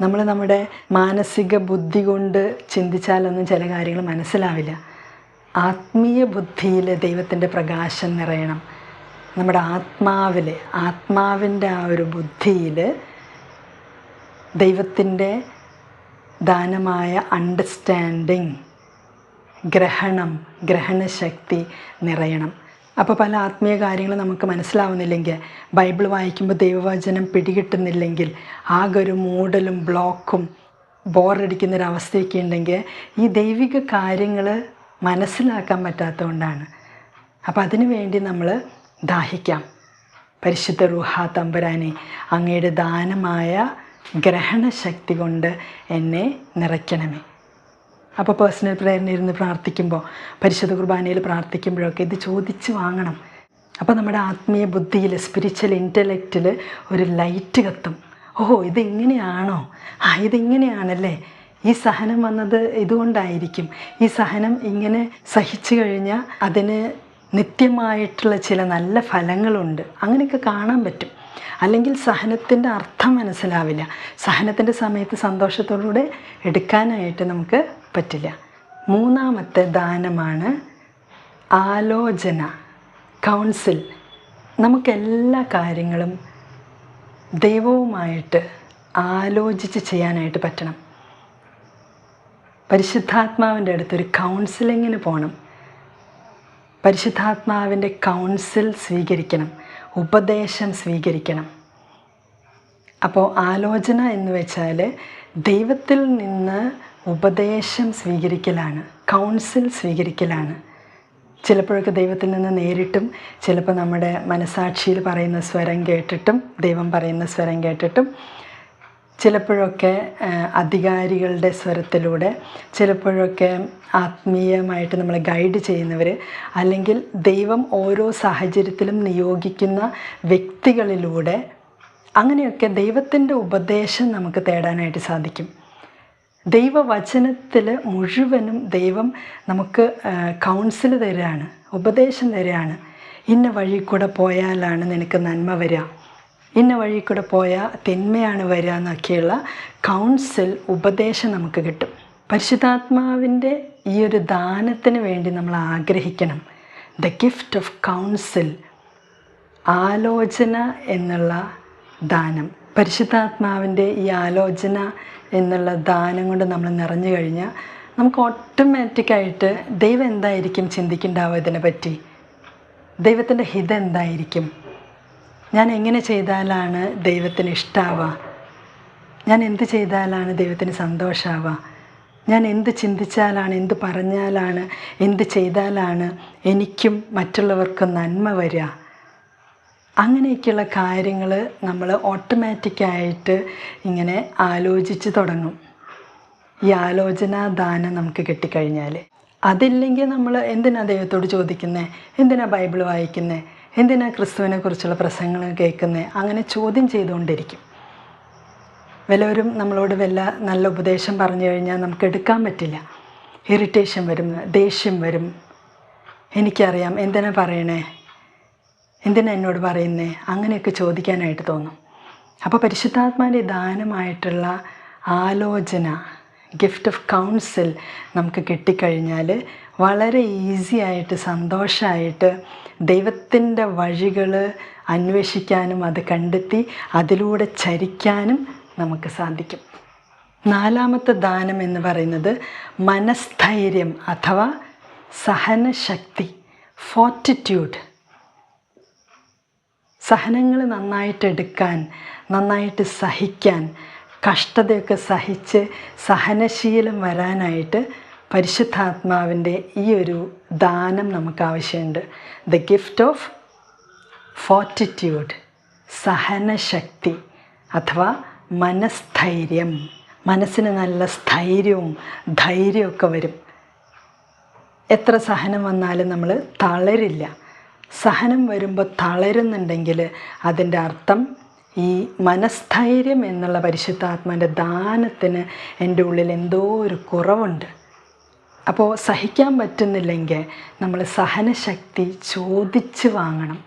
നമ്മൾ നമ്മുടെ മാനസിക ബുദ്ധി കൊണ്ട് ചിന്തിച്ചാലൊന്നും ചില കാര്യങ്ങൾ മനസ്സിലാവില്ല. ആത്മീയ ബുദ്ധിയിൽ ദൈവത്തിന്റെ പ്രകാശം നിറയണം. നമ്മുടെ ആത്മാവിൽ ആത്മാവിന്റെ ആ ഒരു ബുദ്ധിയിൽ ദൈവത്തിന്റെ ദാനമായ അണ്ടർസ്റ്റാൻഡിങ് ഗ്രഹണം ഗ്രഹണശക്തി നിറയണം. അപ്പോൾ പല ആത്മീയ കാര്യങ്ങൾ നമുക്ക് മനസ്സിലാവുന്നില്ലെങ്കിൽ ബൈബിൾ വായിക്കുമ്പോൾ ദൈവവചനം പിടികിട്ടുന്നില്ലെങ്കിൽ ആകെ ഒരു മൂടലും ബ്ലോക്കും ബോറടിക്കുന്നൊരവസ്ഥയൊക്കെ ഉണ്ടെങ്കിൽ ഈ ദൈവിക കാര്യങ്ങൾ മനസ്സിലാക്കാൻ പറ്റാത്തതുകൊണ്ടാണ്. അപ്പോൾ അതിനു വേണ്ടി നമ്മൾ ദാഹിക്കാം. പരിശുദ്ധ റുഹ തമ്പുരാനെ അങ്ങയുടെ ദാനമായ ഗ്രഹണശക്തി കൊണ്ട് എന്നെ നിറയ്ക്കണമേ. അപ്പോൾ പേഴ്സണൽ പ്രേരണയിരുന്ന് പ്രാർത്ഥിക്കുമ്പോൾ പരിശുദ്ധ കുർബാനയിൽ പ്രാർത്ഥിക്കുമ്പോഴൊക്കെ ഇത് ചോദിച്ച് വാങ്ങണം. അപ്പോൾ നമ്മുടെ ആത്മീയ ബുദ്ധിയിൽ സ്പിരിച്വൽ ഇന്റലക്റ്റിൽ ഒരു ലൈറ്റ് കത്തും. ഓഹോ ഇതിങ്ങനെയാണോ? ആ ഇതിങ്ങനെയാണല്ലേ? ഈ സഹനം വന്നത് ഇതുകൊണ്ടായിരിക്കും. ഈ സഹനം ഇങ്ങനെ സഹിച്ചു കഴിഞ്ഞാൽ അതിന് നിത്യമായിട്ടുള്ള ചില നല്ല ഫലങ്ങളുണ്ട്. അങ്ങനെയൊക്കെ കാണാൻ പറ്റും. അല്ലെങ്കിൽ സഹനത്തിന്റെ അർത്ഥം മനസ്സിലാവില്ല. സഹനത്തിന്റെ സമയത്ത് സന്തോഷത്തോടുകൂടെ എടുക്കാനായിട്ട് നമുക്ക് പറ്റില്ല. മൂന്നാമത്തെ ദാനമാണ് ആലോചന കൗൺസിൽ. നമുക്കെല്ലാ കാര്യങ്ങളും ദൈവവുമായിട്ട് ആലോചിച്ച് ചെയ്യാനായിട്ട് പറ്റണം. പരിശുദ്ധാത്മാവിന്റെ അടുത്തൊരു കൗൺസിലിങ്ങിന് പോകണം. പരിശുദ്ധാത്മാവിന്റെ കൗൺസിൽ സ്വീകരിക്കണം. ഉപദേശം സ്വീകരിക്കണം. അപ്പോൾ ആലോചന എന്ന് വെച്ചാൽ ദൈവത്തിൽ നിന്ന് ഉപദേശം സ്വീകരിക്കലാണ് കൗൺസിൽ സ്വീകരിക്കലാണ്. ചിലപ്പോഴൊക്കെ ദൈവത്തിൽ നിന്ന് നേരിട്ടും ചിലപ്പോൾ നമ്മുടെ മനസാക്ഷിയിൽ പറയുന്ന സ്വരം കേട്ടിട്ടും ദൈവം പറയുന്ന സ്വരം കേട്ടിട്ടും ചിലപ്പോഴൊക്കെ അധികാരികളുടെ സ്വരത്തിലൂടെ ചിലപ്പോഴൊക്കെ ആത്മീയമായിട്ട് നമ്മളെ ഗൈഡ് ചെയ്യുന്നവർ അല്ലെങ്കിൽ ദൈവം ഓരോ സാഹചര്യത്തിലും നിയോഗിക്കുന്ന വ്യക്തികളിലൂടെ അങ്ങനെയൊക്കെ ദൈവത്തിന്റെ ഉപദേശം നമുക്ക് തേടാനായിട്ട് സാധിക്കും. ദൈവവചനത്തിൽ മുഴുവനും ദൈവം നമുക്ക് കൗൺസിൽ തരികയാണ് ഉപദേശം തരികയാണ് ഇന്ന വഴി കൂടെ പോയാലാണ് നിനക്ക് നന്മ വരിക ഇന്ന വഴി കൂടെ പോയാൽ തിന്മയാണ് വരിക എന്നൊക്കെയുള്ള കൗൺസിൽ ഉപദേശം നമുക്ക് കിട്ടും. പരിശുദ്ധാത്മാവിന്റെ ഈ ഒരു ദാനത്തിന് വേണ്ടി നമ്മൾ ആഗ്രഹിക്കണം. ദ ഗിഫ്റ്റ് ഓഫ് കൗൺസിൽ ആലോചന എന്നുള്ള ദാനം. പരിശുദ്ധാത്മാവിന്റെ ഈ ആലോചന എന്നുള്ള ദാനം കൊണ്ട് നമ്മൾ നിറഞ്ഞു കഴിഞ്ഞാൽ നമുക്ക് ഓട്ടോമാറ്റിക്കായിട്ട് ദൈവം എന്തായിരിക്കും ചിന്തിക്കേണ്ടാവുക ഇതിനെ പറ്റി ദൈവത്തിന്റെ ഹിതം എന്തായിരിക്കും? ഞാൻ എങ്ങനെ ചെയ്താലാണ് ദൈവത്തിന് ഇഷ്ടാവുക ഞാൻ എന്ത് ചെയ്താലാണ് ദൈവത്തിന് സന്തോഷമാവുക ഞാൻ എന്ത് ചിന്തിച്ചാലാണ് എന്ത് പറഞ്ഞാലാണ് എന്ത് ചെയ്താലാണ് എനിക്കും മറ്റുള്ളവർക്കും നന്മ വരിക അങ്ങനെയൊക്കെയുള്ള കാര്യങ്ങൾ നമ്മൾ ഓട്ടോമാറ്റിക്കായിട്ട് ഇങ്ങനെ ആലോചിച്ച് തുടങ്ങും. ഈ ആലോചനാ ദാനം നമുക്ക് കിട്ടിക്കഴിഞ്ഞാൽ അതില്ലെങ്കിൽ നമ്മൾ എന്തിനാ ദൈവത്തോട് ചോദിക്കുന്നത് എന്തിനാ ബൈബിൾ വായിക്കുന്നത് എന്തിനാ ക്രിസ്തുവിനെ കുറിച്ചുള്ള പ്രസംഗങ്ങൾ കേൾക്കുന്നത് അങ്ങനെ ചോദ്യം ചെയ്തുകൊണ്ടിരിക്കും. വല്ലവരും നമ്മളോട് വല്ല നല്ല ഉപദേശം പറഞ്ഞു കഴിഞ്ഞാൽ നമുക്ക് എടുക്കാൻ പറ്റില്ല. ഇറിറ്റേഷൻ വരും ദേഷ്യം വരും. എനിക്കറിയാം എന്തിനാ പറയണേ? എന്തിനാ എന്നോട് പറയുന്നേ? അങ്ങനെയൊക്കെ ചോദിക്കാനായിട്ട് തോന്നും. അപ്പോൾ പരിശുദ്ധാത്മാവിന്റെ ദാനമായിട്ടുള്ള ആലോചന ഗിഫ്റ്റ് ഓഫ് കൗൺസിൽ നമുക്ക് കിട്ടിക്കഴിഞ്ഞാൽ വളരെ ഈസി ആയിട്ട് സന്തോഷമായിട്ട് ദൈവത്തിന്റെ വഴികൾ അന്വേഷിക്കാനും അത് കണ്ടെത്തി അതിലൂടെ ചരിക്കാനും നമുക്ക് സാധിക്കും. നാലാമത്തെ ദാനം എന്ന് പറയുന്നത് മനസ്ഥൈര്യം അഥവാ സഹനശക്തി ഫോർട്ടിറ്റ്യൂഡ് സഹനങ്ങൾ നന്നായിട്ട് എടുക്കാൻ നന്നായിട്ട് സഹിക്കാൻ കഷ്ടതയൊക്കെ സഹിച്ച് സഹനശീലം വരാനായിട്ട് പരിശുദ്ധാത്മാവിന്റെ ഈ ഒരു ദാനം നമുക്ക് ആവശ്യമുണ്ട് ദ ഗിഫ്റ്റ് ഓഫ് ഫോർട്ടിറ്റ്യൂഡ് സഹനശക്തി അഥവാ മനസ്ഥൈര്യം. മനസ്സിന് നല്ല സ്ഥൈര്യവും ധൈര്യമൊക്കെ വരും. എത്ര സഹനം വന്നാലും നമ്മൾ തളരില്ല. സഹനം വരുമ്പോൾ തളരുന്നുണ്ടെങ്കിൽ അതിന്റെ അർത്ഥം ഈ മനസ്ഥൈര്യം എന്നുള്ള പരിശുദ്ധാത്മാന്റെ ദാനത്തിന് എന്റെ ഉള്ളിൽ എന്തോ ഒരു കുറവുണ്ട്. അപ്പോൾ സഹിക്കാൻ പറ്റുന്നില്ലെങ്കിൽ നമ്മൾ സഹനശക്തി ചോദിച്ച് വാങ്ങണം.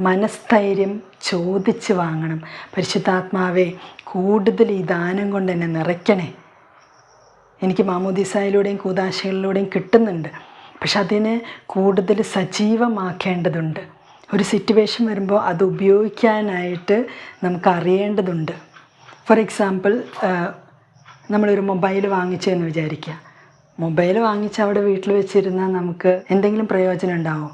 മനസ്ഥൈര്യം ചോദിച്ച് വാങ്ങണം. പരിശുദ്ധാത്മാവെ കൂടുതൽ ഈ ദാനം കൊണ്ട് എന്നെ നിറയ്ക്കണേ. എനിക്ക് മാമോദിസായിലൂടെയും കൂതാശകളിലൂടെയും കിട്ടുന്നുണ്ട്. പക്ഷെ അതിനെ കൂടുതൽ സജീവമാക്കേണ്ടതുണ്ട്. ഒരു സിറ്റുവേഷൻ വരുമ്പോൾ അത് ഉപയോഗിക്കാനായിട്ട് നമുക്ക് അറിയേണ്ടതുണ്ട്. ഫോർ എക്സാമ്പിൾ നമ്മളൊരു മൊബൈൽ വാങ്ങിച്ചതെന്ന് വിചാരിക്കുക. മൊബൈൽ വാങ്ങിച്ച് അവിടെ വീട്ടിൽ വെച്ചിരുന്നാൽ നമുക്ക് എന്തെങ്കിലും പ്രയോജനം ഉണ്ടാവും?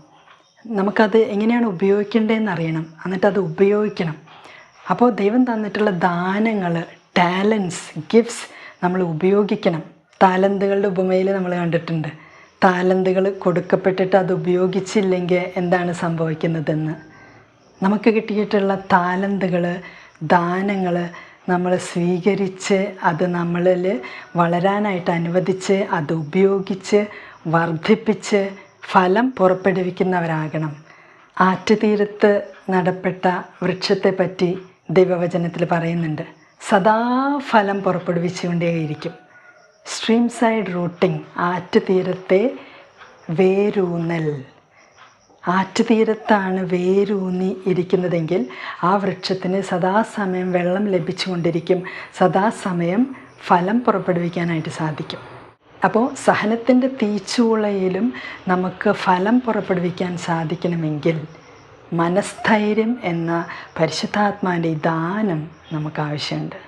നമുക്കത് എങ്ങനെയാണ് ഉപയോഗിക്കേണ്ടതെന്ന് അറിയണം എന്നിട്ട് അത് ഉപയോഗിക്കണം. അപ്പോൾ ദൈവം തന്നിട്ടുള്ള ദാനങ്ങൾ ടാലൻസ് ഗിഫ്റ്റ്സ് നമ്മൾ ഉപയോഗിക്കണം. താലന്തുകളുടെ ഉപമയിൽ നമ്മൾ കണ്ടിട്ടുണ്ട്. താലന്തുകൾ കൊടുക്കപ്പെട്ടിട്ട് അത് ഉപയോഗിച്ചില്ലെങ്കിൽ എന്താണ് സംഭവിക്കുന്നതെന്ന്. നമുക്ക് കിട്ടിയിട്ടുള്ള താലന്തുകൾ ദാനങ്ങൾ നമ്മൾ സ്വീകരിച്ച് അത് നമ്മളിൽ വളരാനായിട്ട് അനുവദിച്ച് അത് ഉപയോഗിച്ച് വർദ്ധിപ്പിച്ച് ഫലം പുറപ്പെടുവിക്കുന്നവരാകണം. ആറ്റുതീരത്ത് നടപ്പെട്ട വൃക്ഷത്തെ പറ്റി ദൈവവചനത്തിൽ പറയുന്നുണ്ട്. സദാ ഫലം പുറപ്പെടുവിച്ചുകൊണ്ടേയിരിക്കും. സ്ട്രീം സൈഡ് റൂട്ടിംഗ് ആറ്റുതീരത്തെ വേരൂന്നൽ. ആറ്റുതീരത്താണ് വേരൂന്നി ഇരിക്കുന്നതെങ്കിൽ ആ വൃക്ഷത്തിന് സദാസമയം വെള്ളം ലഭിച്ചുകൊണ്ടിരിക്കും. സദാസമയം ഫലം പുറപ്പെടുവിക്കാനായിട്ട് സാധിക്കും. അപ്പോൾ സഹനത്തിന്റെ തീച്ചൂളയിലും നമുക്ക് ഫലം പുറപ്പെടുവിക്കാൻ സാധിക്കണമെങ്കിൽ മനസ്ഥൈര്യം എന്ന പരിശുദ്ധാത്മാവിന്റെ ദാനം നമുക്ക് ആവശ്യമുണ്ട്.